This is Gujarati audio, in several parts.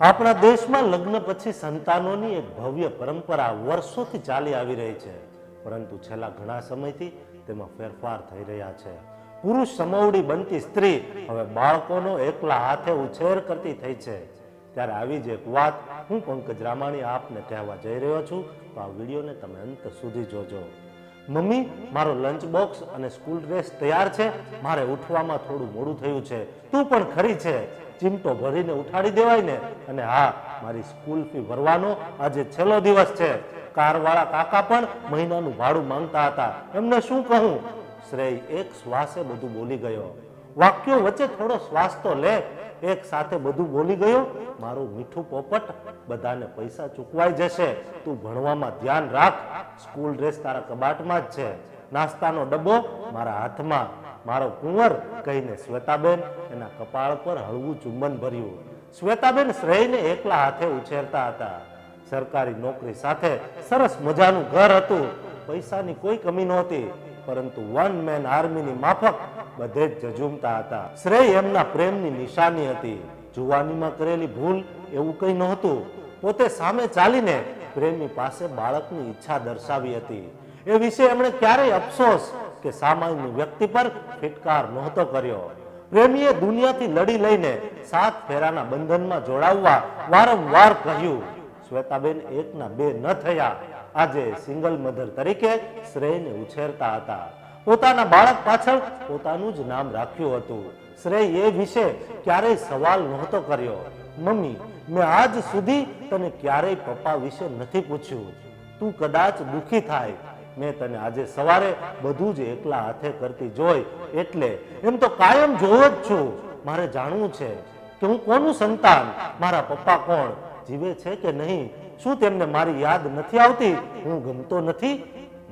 આપણા દેશમાં લગ્ન પછી સંતાનોની એક ભવ્ય પરંપરા વર્ષોથી ચાલી આવી રહી છે. પરંતુ છેલ્લા ઘણા સમયથી તેમાં ફેરફાર થઈ રહ્યા છે. પુરુષ સમવડી બનતી સ્ત્રી હવે બાળકોનો એકલા હાથે ઉછેર કરતી થઈ છે. ત્યારે આવી જ એક વાત હું પંકજ રામાણી આપને કહેવા જઈ રહ્યો છું. તો આ વિડીયોને તમે અંત સુધી જોજો. મમ્મી, મારો લંચ બોક્સ અને સ્કૂલ ડ્રેસ તૈયાર છે. મારે ઉઠવામાં થોડું મોડું થયું છે. તું પણ ખરી છે. ચીમટો ભરીને ઉઠાડી દેવાય ને. અને હા, મારી સ્કૂલ ફી ભરવાનો આજે છેલ્લો દિવસ છે. કારવાળા કાકા પણ મહિનાનું ભાડું માંગતા હતા. એમને શું કહું? શ્રેય એક શ્વાસે બધું બોલી ગયો. વાક્યો વચ્ચે થોડો શ્વાસ તો લે એક સાથે બધું બોલી ગયો, મારું મીઠું પોપટ બધાને પૈસા ચૂકવાઈ જશે. તું ભણવામાં ધ્યાન રાખ. સ્કૂલ ડ્રેસ તારા કબાટમાં જ છે. નાસ્તાનો ડબ્બો મારા હાથમાં. મારો કુંવર કહીને શ્વેતાબેન એના કપાળ પર હળવું ચુંબન ભર્યું. શ્વેતાબેન શ્રેયને એકલા હાથે ઉછેરતા હતા. સરકારી નોકરી સાથે સરસ મજાનું ઘર હતું. પૈસાની કોઈ કમી નહોતી. પરંતુ વન મેન આર્મીની માફક બધે જ જજુમતા હતા. શ્રેય એમના પ્રેમની નિશાની હતી. જુવાનીમાં કરેલી ભૂલ એવું કંઈ નહોતું. પોતે સામે ચાલીને પ્રેમી પાસે બાળકની ઈચ્છા દર્શાવી હતી. એ વિશે એમણે ક્યારેય અફસોસ કે સામાન્ય વ્યક્તિ પર ફિટકાર નહોતો કર્યો. પ્રેમીએ દુનિયાથી લડી લઈને સાત ફેરાના બંધનમાં જોડાવવા વારંવાર કહ્યું, શ્વેતાબેન, એકના બે ન થયા. આજે સિંગલ મધર તરીકે શ્રેયને ઉછેરતા હતા. પોતાના બાળક પાછળ પોતાનું જ નામ રાખ્યું હતું. શ્રેય એ વિશે ક્યારેય સવાલ નહોતો કર્યો. મમ્મી, મેં આજ સુધી તને ક્યારેય પપ્પા વિશે નથી પૂછ્યું. તું કદાચ દુખી થાય. મેં તને આજે સવારે બધું જ એકલા હાથે કરતી જોઈ. એટલે એમ તો કાયમ જોવો જ છું. મારે જાણવું છે કે હું કોનું સંતાન? મારા પપ્પા કોણ? જીવે છે કે નહીં? શું તેમને મારી યાદ નથી આવતી? હું ગમતો નથી.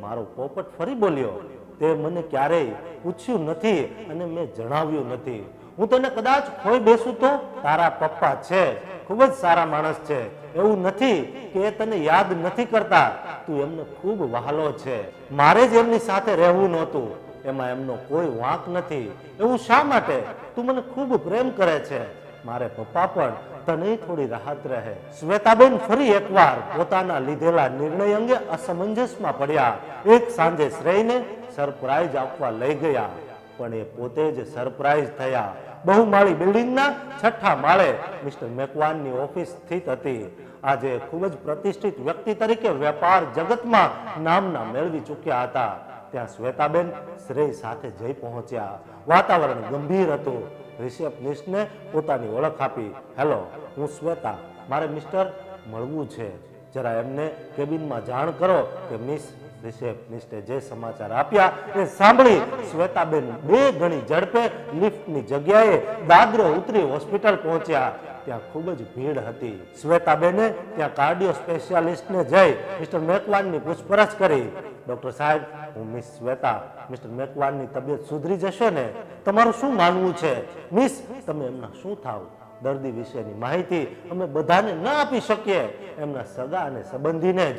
મારો પોપટ ફરી બોલ્યો, તે મને ક્યારેય પૂછ્યું નથી અને મેં જણાવ્યું નથી. હું તને કદાચ ખોઈ બેસું તો તારા પપ્પા છે, ખૂબ જ સારા માણસ છે. એવું નથી કે એ તને યાદ નથી કરતા. તું એમને ખૂબ વહાલો છે. મારે જ એમની સાથે રહેવું નહોતું. એમાં એમનો કોઈ વાંક નથી. એવું શા માટે? તું મને ખૂબ પ્રેમ કરે છે. મારે પપ્પા પણ તને થોડી રાહત રહે. શ્વેતાબેન ફરી એકવાર પોતાના લીધેલા નિર્ણય અંગે અસમંજસમાં પડ્યા. એક સાંજે શ્રેયને સરપ્રાઈઝ આપવા લઈ ગયા. પણ એ પોતે જ સરપ્રાઈઝ થયા. બહુમાળી બિલ્ડિંગના છઠ્ઠા માળે મિસ્ટર મેકવાનની ઓફિસ સ્થિત હતી. આજે ખૂબ જ પ્રતિષ્ઠિત વ્યક્તિ તરીકે વેપાર જગતમાં નામના મેળવી ચૂક્યા હતા. ત્યાં શ્વેતાબેન શ્રેય સાથે જઈ પહોંચ્યા. વાતાવરણ ગંભીર હતું. રિસેપ્શનિસ્ટને પોતાની ઓળખ આપી. હેલો, હું શ્વેતા. મારે મિસ્ટર મળવું છે. જરા એમને કેબિનમાં જાણ કરો કે મિસ રિસેપ્શનિસ્ટે જે સમાચાર આપ્યા એ સાંભળી શ્વેતાબેન બે ગણી ઝડપે લિફ્ટની જગ્યાએ દાદરો ઉતરી હોસ્પિટલ પહોંચ્યા. ત્યાં ખૂબ જ ભીડ હતી. શ્વેતાબેને ત્યાં કાર્ડિયો સ્પેશિયાલિસ્ટને જઈ મિસ્ટર મેકવાનની પૂછપરછ કરી. ડૉક્ટર સાહેબ, હું મિસ શ્વેતા, મિસ્ટર મેકવાનની તબિયત સુધરી જશે ને? તમારું શું માનવું છે? મિસ, તમે એમના શું થાવ? દર્દી વિશેની માહિતી અમે બધાને ન આપી શકીએ. એમના સગા અને સંબંધીને જ.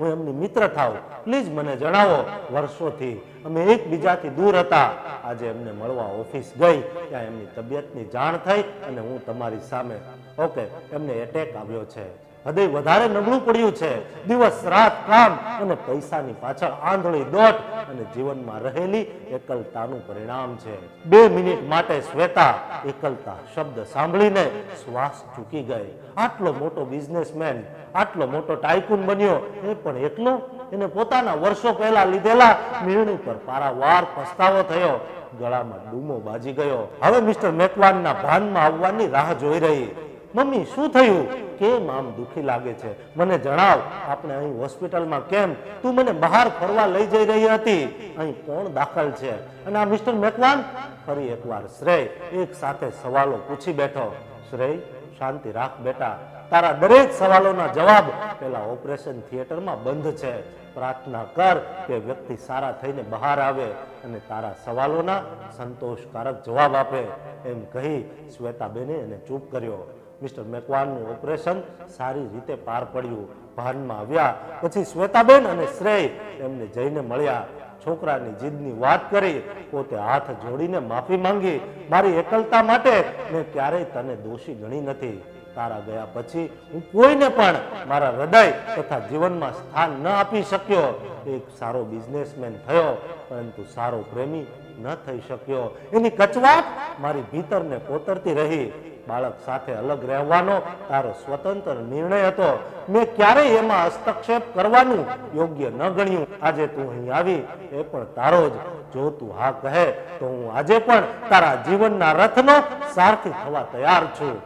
હું એમની મિત્ર થાવ પ્લીઝ મને જણાવો વર્ષોથી. અમે એકબીજાથી દૂર હતા. આજે એમને મળવા ઓફિસ ગઈ. ત્યાં એમની તબિયતની જાણ થઈ અને હું તમારી સામે, ઓકે, એમને એટેક આવ્યો છે. હૃદય વધારે નબળું પડ્યું છે. દિવસ, રાત, કામ અને પૈસાની પાછળ આંધળી દોટ અને જીવનમાં રહેલી એકલતાનું પરિણામ છે. બે મિનિટ માટે શ્વેતા એકલતા શબ્દ સાંભળીને શ્વાસ ચૂકી ગઈ. આટલો મોટો બિઝનેસમેન, આટલો મોટો ટાઇકૂન બન્યો. એ પણ એકલો? એને પોતાના વર્ષો પહેલા લીધેલા નિર્ણય પર પારાવાર પસ્તાવો થયો. ગળામાં ડૂમો બાજી ગયો. હવે મિસ્ટર મેકવાનના ભાનમાં આવવાની રાહ જોઈ રહી. મમ્મી, શું થયું? કેમ આમ દુખી લાગે છે? મને જણાવ, આપણે અહીં હોસ્પિટલમાં કેમ? તું મને બહાર ફરવા લઈ જઈ રહી હતી. અહીં કોણ દાખલ છે? અને આ મિસ્ટર મેકવાન? ફરી એકવાર શ્રેય, એક સાથે સવાલો પૂછી બેઠો. શ્રેય, શાંતિ રાખ બેટા. તારા દરેક સવાલોના જવાબ પેલા ઓપરેશન થિયેટરમાં બંધ છે. પ્રાર્થના કર કે વ્યક્તિ સારા થઈને બહાર આવે અને તારા સવાલોના સંતોષકારક જવાબ આપે. એમ કહી શ્વેતાબેને એને ચૂપ કર્યો. મિસ્ટર મેકવાનનું ઓપરેશન સારી રીતે પાર પડ્યું. ભાનમાં આવ્યા, પછી શ્વેતાબેન અને શ્રેય એમને જઈને મળ્યા. છોકરાની જીદની વાત કરી, પોતે હાથ જોડીને માફી માંગી. મારી એકલતા માટે મેં ક્યારેય તને દોષી ગણી નથી. તારા ગયા પછી હું કોઈને પણ મારા હૃદય તથા જીવનમાં સ્થાન ન આપી શક્યો. એક સારો બિઝનેસમેન થયો, પરંતુ સારો પ્રેમી ન થઈ શક્યો. એની કચવાટ મારી ભીતરને કોતરતી રહી. બાળક સાથે અલગ રહેવાનો તારો સ્વતંત્ર નિર્ણય હતો. મેં ક્યારેય એમાં હસ્તક્ષેપ કરવાનું યોગ્ય ન ગણ્યું. આજે તું અહીં આવી, એ પણ તારો જ. જો તું હા કહે, તો હું આજે પણ તારા જીવનના રથનો સારથી થવા તૈયાર છું.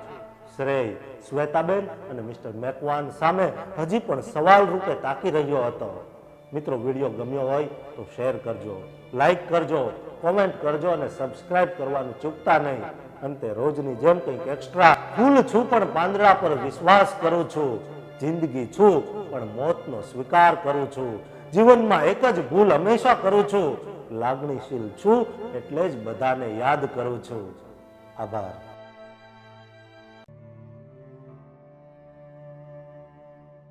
શ્રેય શ્વેતાબેન અને મિસ્ટર મેકવાન સામે હજી પણ સવાલ રૂપે તાકી રહ્યો હતો. મિત્રો, વીડિયો ગમ્યો હોય તો શેર કરજો, લાઈક કરજો કોમેન્ટ કરજો અને સબસ્ક્રાઇબ કરવાનું ચૂકતા નહીં. અંતે રોજની જેમ કંઈક એક્સ્ટ્રા ફૂલ છું પણ પાંદડા પર વિશ્વાસ કરું છું. જિંદગી છું પણ મોતનો સ્વીકાર કરું છું. જીવનમાં એક જ ભૂલ હંમેશા કરું છું. લાગણીશીલ છું એટલે જ બધાને યાદ કરું છું. આભાર.